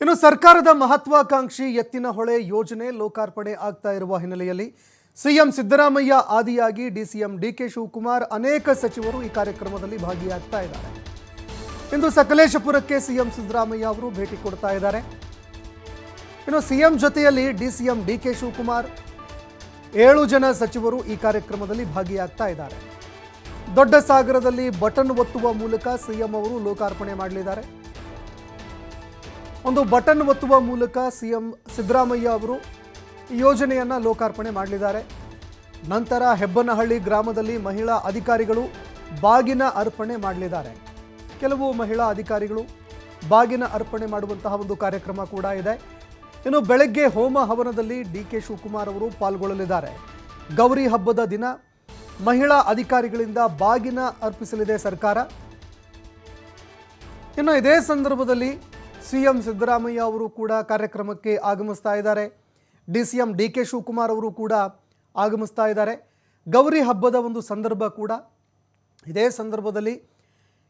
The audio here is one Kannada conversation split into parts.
ಇನ್ನು ಸರ್ಕಾರದ ಮಹತ್ವಾಕಾಂಕ್ಷಿ ಎತ್ತಿನ ಹೊಳೆ ಯೋಜನೆ ಲೋಕಾರ್ಪಣೆ ಆಗ್ತಾ ಇರುವ ಹಿನ್ನೆಲೆಯಲ್ಲಿ ಸಿಎಂ ಸಿದ್ದರಾಮಯ್ಯ ಆದಿಯಾಗಿ ಡಿಸಿಎಂ ಡಿಕೆ ಶಿವಕುಮಾರ್ ಅನೇಕ ಸಚಿವರು ಈ ಕಾರ್ಯಕ್ರಮದಲ್ಲಿ ಭಾಗಿಯಾಗ್ತಾ ಇದ್ದಾರೆ. ಇಂದು ಸಕಲೇಶಪುರಕ್ಕೆ ಸಿಎಂ ಸಿದ್ದರಾಮಯ್ಯ ಅವರು ಭೇಟಿ ಕೊಡ್ತಾ ಇದ್ದಾರೆ. ಇನ್ನು ಸಿಎಂ ಜೊತೆಯಲ್ಲಿ ಡಿಸಿಎಂ ಡಿಕೆ ಶಿವಕುಮಾರ್ ಏಳು ಜನ ಸಚಿವರು ಈ ಕಾರ್ಯಕ್ರಮದಲ್ಲಿ ಭಾಗಿಯಾಗ್ತಾ ಇದ್ದಾರೆ. ದೊಡ್ಡ ಸಾಗರದಲ್ಲಿ ಬಟನ್ ಒತ್ತುವ ಮೂಲಕ ಸಿಎಂ ಅವರು ಲೋಕಾರ್ಪಣೆ ಮಾಡಲಿದ್ದಾರೆ. ಒಂದು ಬಟನ್ ಒತ್ತುವ ಮೂಲಕ ಸಿ ಎಂ ಸಿದ್ದರಾಮಯ್ಯ ಅವರು ಈ ಯೋಜನೆಯನ್ನು ಲೋಕಾರ್ಪಣೆ ಮಾಡಲಿದ್ದಾರೆ. ನಂತರ ಹೆಬ್ಬನಹಳ್ಳಿ ಗ್ರಾಮದಲ್ಲಿ ಮಹಿಳಾ ಅಧಿಕಾರಿಗಳು ಬಾಗಿನ ಅರ್ಪಣೆ ಮಾಡಲಿದ್ದಾರೆ. ಕೆಲವು ಮಹಿಳಾ ಅಧಿಕಾರಿಗಳು ಬಾಗಿನ ಅರ್ಪಣೆ ಮಾಡುವಂತಹ ಒಂದು ಕಾರ್ಯಕ್ರಮ ಕೂಡ ಇದೆ. ಇನ್ನು ಬೆಳಗ್ಗೆ ಹೋಮ ಹವನದಲ್ಲಿ ಡಿ ಕೆ ಶಿವಕುಮಾರ್ ಅವರು ಪಾಲ್ಗೊಳ್ಳಲಿದ್ದಾರೆ. ಗೌರಿ ಹಬ್ಬದ ದಿನ ಮಹಿಳಾ ಅಧಿಕಾರಿಗಳಿಂದ ಬಾಗಿನ ಅರ್ಪಿಸಲಿದೆ ಸರ್ಕಾರ. ಇನ್ನು ಇದೇ ಸಂದರ್ಭದಲ್ಲಿ ಸಿಎಂ ಸಿದ್ದರಾಮಯ್ಯ ಅವರು ಕೂಡ ಕಾರ್ಯಕ್ರಮಕ್ಕೆ ಆಗಮಿಸ್ತಾ ಇದ್ದಾರೆ. D C M D K Shivakumar ಅವರು ಕೂಡ ಆಗಮಿಸ್ತಾ ಇದ್ದಾರೆ. ಗೌರಿ ಹಬ್ಬದ ಒಂದು ಸಂದರ್ಭ ಕೂಡ ಇದೇ ಸಂದರ್ಭದಲ್ಲಿ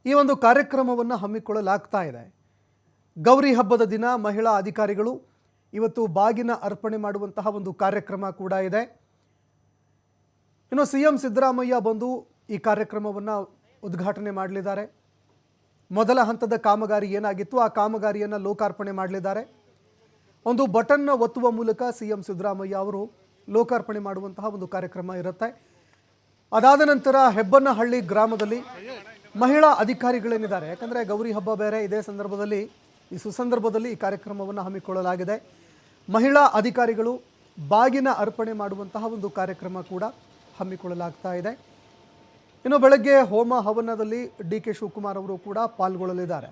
ಈ ಒಂದು ಕಾರ್ಯಕ್ರಮವನ್ನು ಹಮ್ಮಿಕೊಳ್ಳಲಾಗ್ತಾ ಇದೆ. ಗೌರಿ ಹಬ್ಬದ ದಿನ ಮಹಿಳಾ ಅಧಿಕಾರಿಗಳು ಇವತ್ತು ಬಾಗಿನ ಅರ್ಪಣೆ ಮಾಡುವಂತಹ ಒಂದು ಕಾರ್ಯಕ್ರಮ ಕೂಡ ಇದೆ. ಇನ್ನು ಸಿ ಎಂ ಸಿದ್ದರಾಮಯ್ಯ ಬಂದು ಈ ಕಾರ್ಯಕ್ರಮವನ್ನು ಉದ್ಘಾಟನೆ ಮಾಡಲಿದ್ದಾರೆ. ಮೊದಲ ಹಂತದ ಕಾಮಗಾರಿ ಏನಾಗಿತ್ತು? ಆ ಕಾಮಗಾರಿಯನ್ನು ಲೋಕಾರ್ಪಣೆ ಮಾಡಲಿದ್ದಾರೆ. ಒಂದು ಬಟನ್ನ ಒತ್ತುವ ಮೂಲಕ ಸಿ ಎಂ ಸಿದ್ದರಾಮಯ್ಯ ಅವರು ಲೋಕಾರ್ಪಣೆ ಮಾಡುವಂತಹ ಒಂದು ಕಾರ್ಯಕ್ರಮ ಇರುತ್ತೆ. ಅದಾದ ನಂತರ ಹೆಬ್ಬನಹಳ್ಳಿ ಗ್ರಾಮದಲ್ಲಿ ಮಹಿಳಾ ಅಧಿಕಾರಿಗಳೇನಿದ್ದಾರೆ? ಯಾಕಂದರೆ ಗೌರಿ ಹಬ್ಬ ಬೇರೆ, ಇದೇ ಸಂದರ್ಭದಲ್ಲಿ, ಈ ಸುಸಂದರ್ಭದಲ್ಲಿ ಈ ಕಾರ್ಯಕ್ರಮವನ್ನು ಹಮ್ಮಿಕೊಳ್ಳಲಾಗಿದೆ. ಮಹಿಳಾ ಅಧಿಕಾರಿಗಳು ಬಾಗಿನ ಅರ್ಪಣೆ ಮಾಡುವಂತಹ ಒಂದು ಕಾರ್ಯಕ್ರಮ ಕೂಡ ಹಮ್ಮಿಕೊಳ್ಳಲಾಗ್ತಾ ಇದೆ. ಇನ್ನು ಬೆಳಗ್ಗೆ ಹೋಮ ಹವನದಲ್ಲಿ ಡಿ ಕೆ ಶಿವಕುಮಾರ್ ಅವರು ಕೂಡ ಪಾಲ್ಗೊಳ್ಳಲಿದ್ದಾರೆ.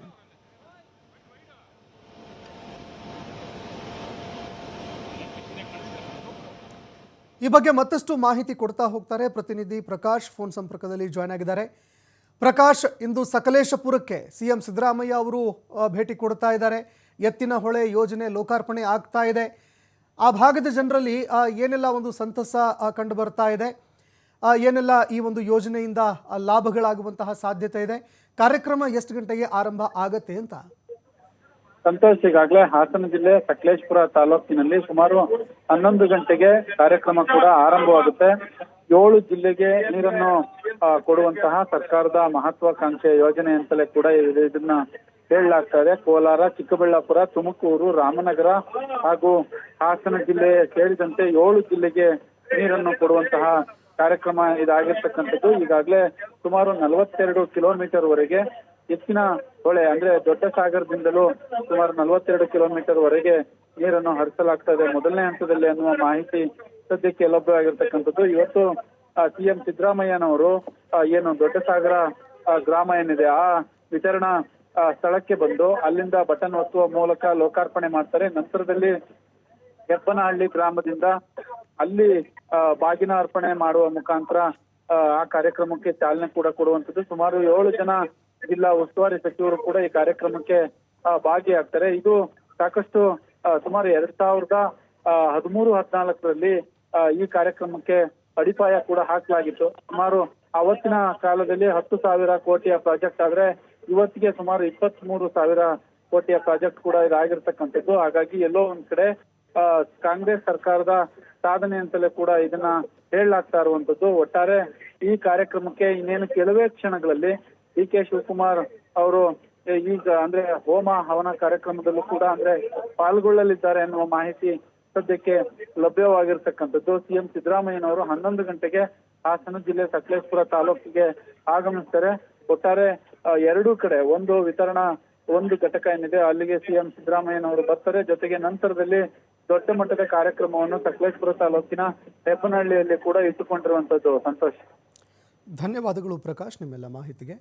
ಈ ಬಗ್ಗೆ ಮತ್ತಷ್ಟು ಮಾಹಿತಿ ಕೊಡ್ತಾ ಹೋಗ್ತಾರೆ ಪ್ರತಿನಿಧಿ ಪ್ರಕಾಶ್ ಫೋನ್ ಸಂಪರ್ಕದಲ್ಲಿ ಜಾಯ್ನ್ ಆಗಿದ್ದಾರೆ. ಪ್ರಕಾಶ್ ಇಂದು ಸಕಲೇಶಪುರಕ್ಕೆ ಸಿಎಂ ಸಿದ್ದರಾಮಯ್ಯ ಅವರು ಭೇಟಿ ಕೊಡ್ತಾ ಇದ್ದಾರೆ. ಎತ್ತಿನ ಹೊಳೆ ಯೋಜನೆ ಲೋಕಾರ್ಪಣೆ ಆಗ್ತಾ ಇದೆ. ಆ ಭಾಗದ ಜನರಲ್ಲಿ ಏನೆಲ್ಲ ಒಂದು ಸಂತಸ ಆ, ಕಂಡು ಬರ್ತಾ ಇದೆ? ಏನೆಲ್ಲ ಈ ಒಂದು ಯೋಜನೆಯಿಂದ ಲಾಭಗಳಾಗುವಂತಹ ಸಾಧ್ಯತೆ ಇದೆ? ಕಾರ್ಯಕ್ರಮ ಎಷ್ಟು ಗಂಟೆಗೆ ಆರಂಭ ಆಗತ್ತೆ ಅಂತ? ಸಂತೋಷ್, ಈಗಾಗಲೇ ಹಾಸನ ಜಿಲ್ಲೆ ಸಕಲೇಶ್ಪುರ ತಾಲೂಕಿನಲ್ಲಿ ಸುಮಾರು ಹನ್ನೊಂದು ಗಂಟೆಗೆ ಕಾರ್ಯಕ್ರಮ ಕೂಡ ಆರಂಭವಾಗುತ್ತೆ. ಏಳು ಜಿಲ್ಲೆಗೆ ನೀರನ್ನು ಕೊಡುವಂತಹ ಸರ್ಕಾರದ ಮಹತ್ವಾಕಾಂಕ್ಷೆಯ ಯೋಜನೆ ಅಂತಲೇ ಕೂಡ ಇದು- ಇದನ್ನ ಹೇಳಲಾಗ್ತಾ ಇದೆ ಕೋಲಾರ, ಚಿಕ್ಕಬಳ್ಳಾಪುರ, ತುಮಕೂರು, ರಾಮನಗರ ಹಾಗೂ ಹಾಸನ ಜಿಲ್ಲೆ ಸೇರಿದಂತೆ ಏಳು ಜಿಲ್ಲೆಗೆ ನೀರನ್ನು ಕೊಡುವಂತಹ ಕಾರ್ಯಕ್ರಮ ಇದಾಗಿರ್ತಕ್ಕಂಥದ್ದು. ಈಗಾಗಲೇ ಸುಮಾರು ನಲವತ್ತೆರಡು ಕಿಲೋಮೀಟರ್ ವರೆಗೆ ಹೆಚ್ಚಿನ ಹೊಳೆ, ಅಂದ್ರೆ ದೊಡ್ಡ ಸಾಗರದಿಂದಲೂ ಸುಮಾರು ನಲವತ್ತೆರಡು ಕಿಲೋಮೀಟರ್ ವರೆಗೆ ನೀರನ್ನು ಹರಿಸಲಾಗ್ತಾ ಇದೆ ಮೊದಲನೇ ಹಂತದಲ್ಲಿ ಅನ್ನುವ ಮಾಹಿತಿ ಸದ್ಯಕ್ಕೆ ಲಭ್ಯವಾಗಿರ್ತಕ್ಕಂಥದ್ದು ಇವತ್ತು ಸಿಎಂ ಸಿದ್ದರಾಮಯ್ಯನವರು ಏನು ದೊಡ್ಡ ಸಾಗರ ಗ್ರಾಮ ಏನಿದೆ, ಆ ವಿತರಣಾ ಸ್ಥಳಕ್ಕೆ ಬಂದು ಅಲ್ಲಿಂದ ಬಟನ್ ಒತ್ತುವ ಮೂಲಕ ಲೋಕಾರ್ಪಣೆ ಮಾಡ್ತಾರೆ. ನಂತರದಲ್ಲಿ ಹೆಬ್ಬನಹಳ್ಳಿ ಗ್ರಾಮದಿಂದ ಅಲ್ಲಿ ಬಾಗಿನ ಅರ್ಪಣೆ ಮಾಡುವ ಮುಖಾಂತರ ಆ, ಕಾರ್ಯಕ್ರಮಕ್ಕೆ ಚಾಲನೆ ಕೂಡ ಕೊಡುವಂತದ್ದು ಸುಮಾರು ಏಳು ಜನ ಜಿಲ್ಲಾ ಉಸ್ತುವಾರಿ ಸಚಿವರು ಕೂಡ ಈ ಕಾರ್ಯಕ್ರಮಕ್ಕೆ ಭಾಗಿಯಾಗ್ತಾರೆ. ಇದು ಸಾಕಷ್ಟು ಸುಮಾರು ಎರಡ್ ಸಾವಿರದ ಹದಿಮೂರು ಹದಿನಾಲ್ಕರಲ್ಲಿ ಈ ಕಾರ್ಯಕ್ರಮಕ್ಕೆ ಅಡಿಪಾಯ ಕೂಡ ಹಾಕಲಾಗಿತ್ತು. ಸುಮಾರು ಅವತ್ತಿನ ಕಾಲದಲ್ಲಿ ಹತ್ತು ಸಾವಿರ ಕೋಟಿಯ ಪ್ರಾಜೆಕ್ಟ್ ಆದ್ರೆ ಇವತ್ತಿಗೆ ಸುಮಾರು ಇಪ್ಪತ್ತ್ ಮೂರು ಸಾವಿರ ಕೋಟಿಯ ಪ್ರಾಜೆಕ್ಟ್ ಕೂಡ ಇದಾಗಿರ್ತಕ್ಕಂಥದ್ದು. ಹಾಗಾಗಿ ಎಲ್ಲೋ ಒಂದ್ ಕಡೆ ಕಾಂಗ್ರೆಸ್ ಸರ್ಕಾರದ ಸಾಧನೆ ಅಂತಲೇ ಕೂಡ ಇದನ್ನ ಹೇಳಲಾಗ್ತಾ ಇರುವಂತದ್ದು. ಒಟ್ಟಾರೆ ಈ ಕಾರ್ಯಕ್ರಮಕ್ಕೆ ಇನ್ನೇನು ಕೆಲವೇ ಕ್ಷಣಗಳಲ್ಲಿ ಡಿ ಕೆ ಶಿವಕುಮಾರ್ ಅವರು ಈಗ ಅಂದ್ರೆ ಹೋಮ ಹವನ ಕಾರ್ಯಕ್ರಮದಲ್ಲೂ ಕೂಡ ಅಂದ್ರೆ ಪಾಲ್ಗೊಳ್ಳಲಿದ್ದಾರೆ ಎನ್ನುವ ಮಾಹಿತಿ ಸದ್ಯಕ್ಕೆ ಲಭ್ಯವಾಗಿರ್ತಕ್ಕಂಥದ್ದು. ಸಿಎಂ ಸಿದ್ದರಾಮಯ್ಯನವರು ಹನ್ನೊಂದು ಗಂಟೆಗೆ ಹಾಸನ ಜಿಲ್ಲೆ ಸಕಲೇಶ್ಪುರ ತಾಲೂಕಿಗೆ ಆಗಮಿಸ್ತಾರೆ. ಒಟ್ಟಾರೆ ಎರಡೂ ಕಡೆ, ಒಂದು ವಿತರಣಾ, ಒಂದು ಘಟಕ ಏನಿದೆ, ಅಲ್ಲಿಗೆ ಸಿಎಂ ಸಿದ್ದರಾಮಯ್ಯನವರು ಬರ್ತಾರೆ. ಜೊತೆಗೆ ನಂತರದಲ್ಲಿ ದೊಡ್ಡ ಮಟ್ಟದ ಕಾರ್ಯಕ್ರಮವನ್ನು ಸಕಲೇಶ್ಪುರ ತಾಲೂಕಿನ ಹೆಪ್ಪನಹಳ್ಳಿಯಲ್ಲಿ ಕೂಡ ಇಟ್ಟುಕೊಂಡಿರುವಂತದ್ದು ಸಂತೋಷ್. ಧನ್ಯವಾದಗಳು ಪ್ರಕಾಶ್ ನಿಮ್ಮೆಲ್ಲ ಮಾಹಿತಿಗೆ.